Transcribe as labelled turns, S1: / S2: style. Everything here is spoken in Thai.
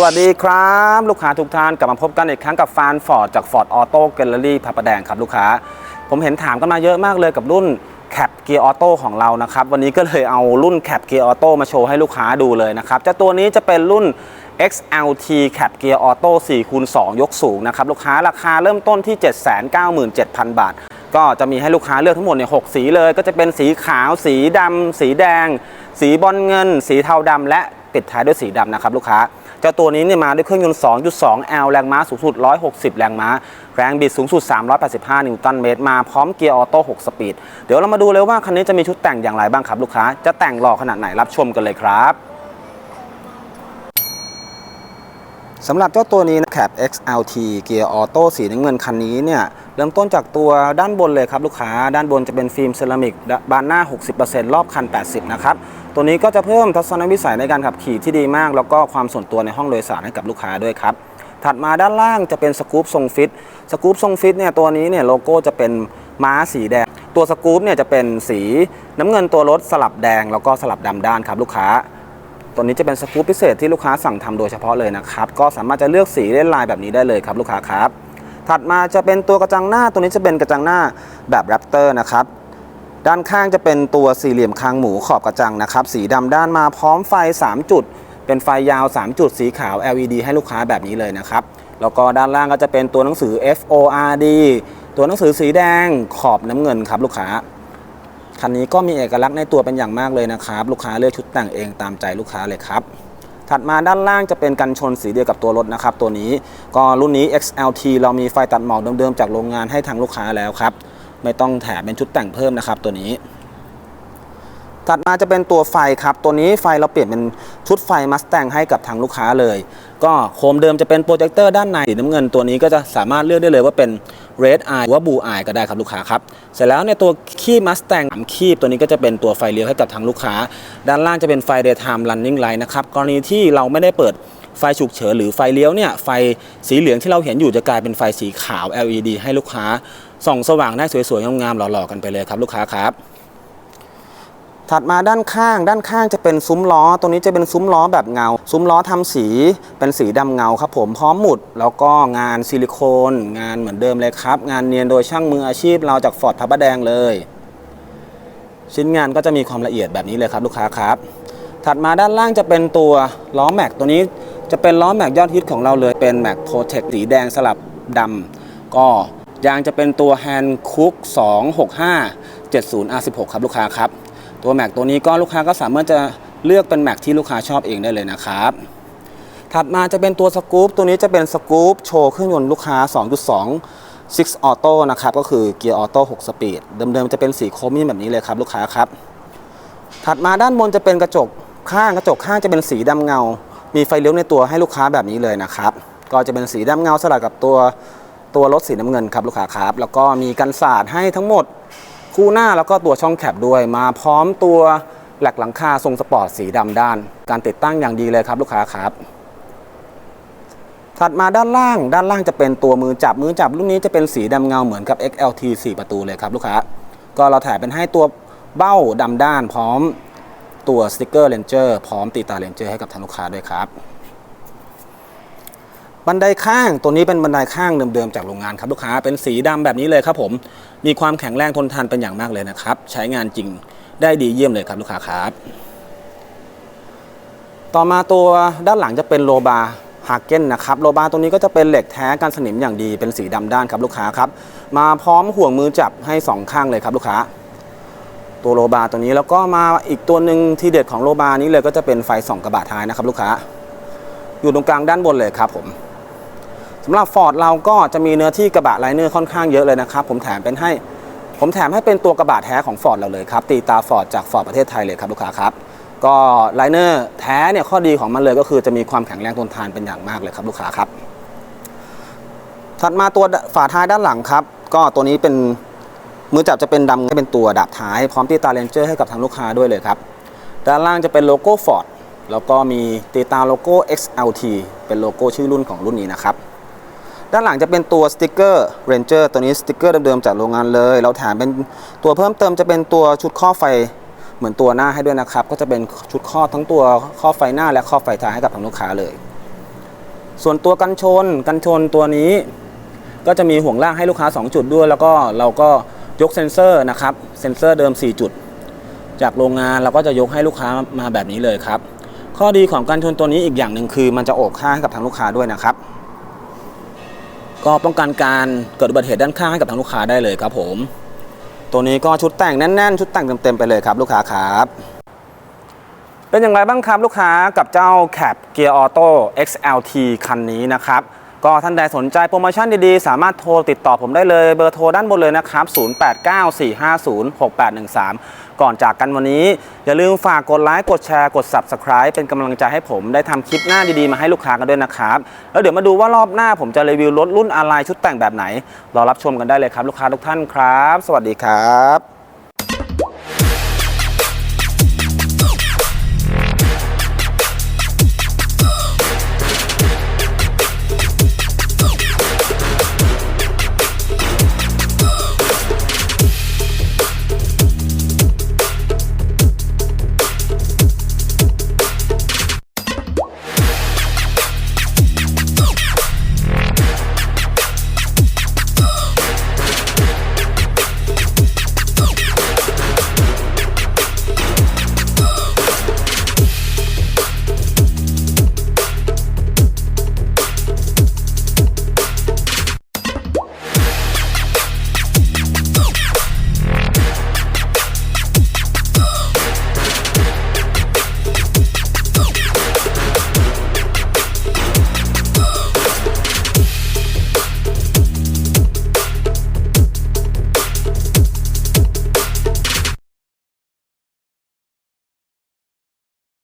S1: สวัสดีครับ ลูกค้าทุกท่านกลับมาพบกันอีกครั้งกับฟานฟอร์ดจาก Ford Auto Gallery พระประแดงครับลูกค้า ผมเห็นถามกันมาเยอะมากเลยกับรุ่น Cap Gear Auto ของเรานะครับ วันนี้ก็เลยเอารุ่น Cap Gear Auto มาโชว์ให้ลูกค้าดูเลยนะครับเจ้าตัวนี้จะเป็นรุ่น XLT Cap Gear Auto 4คูณ2ยกสูงนะครับ ลูกค้าราคาเริ่มต้นที่ 797,000 บาท ก็จะมีให้ลูกค้าเลือกทั้งหมดเนี่ยหกสีเลยก็จะเป็นสีขาว สีดำสีแดง สีบอลเงิน สีเทาดำและปิดท้ายด้วยสีดำนะครับลูกค้าเจ้าตัวนี้เนี่ยมาด้วยเครื่องยนต์ 2.2 L แรงม้าสูงสุด 160 แรงม้า แรงบิดสูงสุด 385 นิวตันเมตร มาพร้อมเกียร์ออโต้ 6 สปีด เดี๋ยวเรามาดูเลยว่าคันนี้จะมีชุดแต่งอย่างไรบ้างครับลูกค้า จะแต่งหล่อขนาดไหนรับชมกันเลยครับสำหรับเจ้าตัวนี้นะ Cap XLT เกียร์ออโต้สีน้ำเงินคันนี้เนี่ย เริ่มต้นจากตัวด้านบนเลยครับลูกค้าด้านบนจะเป็นฟิล์มเซรามิกบานหน้า 60%รอบคัน 80 นะครับ ตัวนี้ก็จะเพิ่มทัศนวิสัยในการขับขี่ที่ดีมาก แล้วก็ความส่วนตัวในห้องโดยสารให้กับลูกค้าด้วยครับ ถัดมาด้านล่างจะเป็นสกู๊ปทรงฟิตสกู๊ปทรงฟิตเนี่ยตัวนี้เนี่ยโลโก้จะเป็นม้าสีแดง ตัวสกู๊ปเนี่ยจะเป็นสีน้ำเงินตัวรถสลับแดง แล้วก็สลับดำด้านครับลูกค้าตัวนี้จะเป็นสกู๊ปพิเศษที่ลูกค้าสั่งทำโดยเฉพาะเลยนะครับ ก็สามารถจะเลือกสีเล่นลายแบบนี้ได้เลยครับลูกค้าครับ ถัดมาจะเป็นตัวกระจังหน้า ตัวนี้จะเป็นกระจังหน้าแบบแรปเตอร์นะครับ ด้านข้างจะเป็นตัวสี่เหลี่ยมคางหมูขอบกระจังนะครับ สีดำด้านมาพร้อมไฟ 3 จุด เป็นไฟยาว 3 จุดสีขาว LED ให้ลูกค้าแบบนี้เลยนะครับ แล้วก็ด้านล่างก็จะเป็นตัวหนังสือ FORD ตัวหนังสือสีแดงขอบน้ำเงินครับลูกค้าคันนี้ก็มีเอกลักษณ์ในตัวเป็นอย่างมากเลยนะครับ ลูกค้าเลือกชุดแต่งเองตามใจลูกค้าเลยครับ ถัดมาด้านล่างจะเป็นกันชนสีเดียวกับตัวรถนะครับตัวนี้ก็รุ่นนี้ XLT เรามีไฟตัดหมอกเดิมๆจากโรงงานให้ทางลูกค้าแล้วครับไม่ต้องแถมเป็นชุดแต่งเพิ่มนะครับตัวนี้ถัดมาจะเป็นตัวไฟครับ ตัวนี้ไฟเราเปลี่ยนเป็นชุดไฟมัสแตงให้กับทางลูกค้าเลย ก็โคมเดิมจะเป็นโปรเจคเตอร์ด้านในสีน้ำเงินตัวนี้ก็จะสามารถเลือกได้เลยว่าเป็น red eye หรือว่า blue eye ก็ได้ครับลูกค้าครับ เสร็จแล้วในตัวคีบมัสแตงคีบตัวนี้ก็จะเป็นตัวไฟเลี้ยวให้กับทางลูกค้า ด้านล่างจะเป็นไฟ daytime running light นะครับ กรณีที่เราไม่ได้เปิดไฟฉุกเฉินหรือไฟเลี้ยวเนี่ยไฟสีเหลืองที่เราเห็นอยู่จะกลายเป็นไฟสีขาว LED ให้ลูกค้าส่องสว่างได้สวยๆงามๆหล่อๆกันไปเลยครับลูกค้าครับ ถัดมาด้านข้างด้านข้างจะเป็นซุ้มล้อตรงนี้จะเป็นซุ้มล้อแบบเงา ซุ้มล้อทำสีเป็นสีดำเงาครับผมพร้อมหมุด แล้วก็งานซิลิโคน งานเหมือนเดิมเลยครับ งานเนียนโดยช่างมืออาชีพเราจากฟอร์ดพระประแดงเลย ชิ้นงานก็จะมีความละเอียดแบบนี้เลยครับลูกค้าครับ ถัดมาด้านล่างจะเป็นตัวล้อแม็กตัวนี้จะเป็นล้อแม็กยอดฮิตของเราเลยเป็นแม็กโปรเทคสีแดงสลับดำก็ยางจะเป็นตัว Hand Cook 265 70 R16 ครับลูกค้าครับ ตัวแม็กตัวนี้ก็ลูกค้าก็สามารถจะเลือกเป็นแม็กที่ลูกค้าชอบเองได้เลยนะครับ ถัดมาจะเป็นตัวสกู๊ปตัวนี้จะเป็นสกู๊ปโชว์เครื่องยนต์ลูกค้า 2.2 6 Auto นะครับก็คือเกียร์ออโต้6สปีดเดิมๆจะเป็นสีโครเมียมแบบนี้เลยครับลูกค้าครับ ถัดมาด้านบนจะเป็นกระจกข้างกระจกข้างจะเป็นสีดำเงา มีไฟเลี้ยวในตัวให้ลูกค้าแบบนี้เลยนะครับ ก็จะเป็นสีดำเงาสลับกับตัวตัวรถสีน้ำเงินครับลูกค้าครับ แล้วก็มีกันสาดให้ทั้งหมด คู่หน้าแล้วก็ตัวช่องแคปด้วยมาพร้อมตัวแหลกหลังคาทรงสปอร์ตสีดำด้าน การติดตั้งอย่างดีเลยครับลูกค้าครับถัดมาด้านล่างด้านล่างจะเป็นตัวมือจับมือจับรุ่นนี้จะเป็นสีดำเงาเหมือนกับ XLT 4 ประตูเลยครับลูกค้าก็เราแถมเป็นให้ตัวเบ้าดำด้าน พร้อมตัวสติกเกอร์เลนเจอร์พร้อมตีตาเลนเจอร์ให้กับทางลูกค้าด้วยครับ บันไดข้างตัวนี้เป็นบันไดข้างเดิมๆจากโรงงานครับลูกค้าเป็นสีดำแบบนี้เลยครับผมมีความแข็งแรงทนทานเป็นอย่างมากเลยนะครับ ใช้งานจริงได้ดีเยี่ยมเลยครับลูกค้าครับ ต่อมาตัวด้านหลังจะเป็นโลบาฮาร์เกนนะครับโลบาตัวนี้ก็จะเป็นเหล็กแท้กันสนิมอย่างดีเป็นสีดำด้านครับลูกค้าครับ มาพร้อมห่วงมือจับให้สองข้างเลยครับลูกค้า ตัวโลบาตัวนี้แล้วก็มาอีกตัวหนึ่งที่เด็ดของโลบานี้เลยก็จะเป็นไฟส่องกระบะท้ายนะครับลูกค้า อยู่ตรงกลางด้านบนเลยครับผม สำหรับฟอร์ดเราก็จะมีเนื้อที่กระบะไลเนอร์ค่อนข้างเยอะเลยนะครับ ผมแถมเป็นให้ ผมแถมให้เป็นตัวกระบะแท้ของฟอร์ดเราเลยครับ ตีตาฟอร์ดจากฟอร์ดประเทศไทยเลยครับลูกค้าครับ ก็ไลเนอร์แท้เนี่ยข้อดีของมันเลยก็คือจะมีความแข็งแรงทนทานเป็นอย่างมากเลยครับลูกค้าครับ ถัดมาตัวฝาท้ายด้านหลังครับ ก็ตัวนี้เป็นมือจับจะเป็นดำให้เป็นตัวดับท้ายพร้อมตีตาเลนเจอร์ให้กับทางลูกค้าด้วยเลยครับ ด้านล่างจะเป็นโลโก้ฟอร์ดแล้วก็มีตีตาโลโก้ XLT เป็นโลโก้ชื่อรุ่นของรุ่นนี้นะครับ ด้านหลังจะเป็นตัวสติกเกอร์ Ranger ตัวนี้สติกเกอร์เดิมๆจากโรงงานเลย เราแถมเป็นตัวเพิ่มเติมจะเป็นตัวชุดข้อไฟเหมือนตัวหน้าให้ด้วยนะครับ ก็จะเป็นชุดข้อทั้งตัวข้อไฟหน้าและข้อไฟท้ายให้กับทางลูกค้าเลย ส่วนตัวกันชนกันชนตัวนี้ ก็จะมีห่วงล่างให้ลูกค้า 2 จุดด้วย แล้วก็เราก็ยกเซ็นเซอร์นะครับเซ็นเซอร์เดิม 4 จุด จากโรงงานเราก็จะยกให้ลูกค้ามาแบบนี้เลยครับ ข้อดีของกันชนตัวนี้อีกอย่างหนึ่งคือ มันจะโอบข้างให้กับทางลูกค้าด้วยนะครับ ก็ป้องกันการเกิดอุบัติเหตุด้านข้างให้กับทางลูกค้าได้เลยครับผม ตัวนี้ก็ชุดแต่งแน่นๆ ชุดแต่งเต็มๆไปเลยครับ ลูกค้าครับเป็นอย่างไรบ้างครับลูกค้ากับเจ้าแคปเกียร์ออโต้ XLT คันนี้นะครับ ก็ท่านใดสนใจโปรโมชั่นดีๆ สามารถโทรติดต่อผมได้เลยเบอร์โทรด้านบนเลยนะครับ 0894506813 ก่อนจากกันวันนี้ อย่าลืมฝากกดไลค์กดแชร์กด Subscribe เป็นกำลังใจให้ผมได้ทำคลิปหน้าดีๆ มาให้ลูกค้ากันด้วยนะครับ แล้วเดี๋ยวมาดูว่ารอบหน้าผมจะรีวิวรถรุ่นอะไรชุดแต่งแบบไหน รอรับชมกันได้เลยครับลูกค้าทุกท่านครับ สวัสดีครับ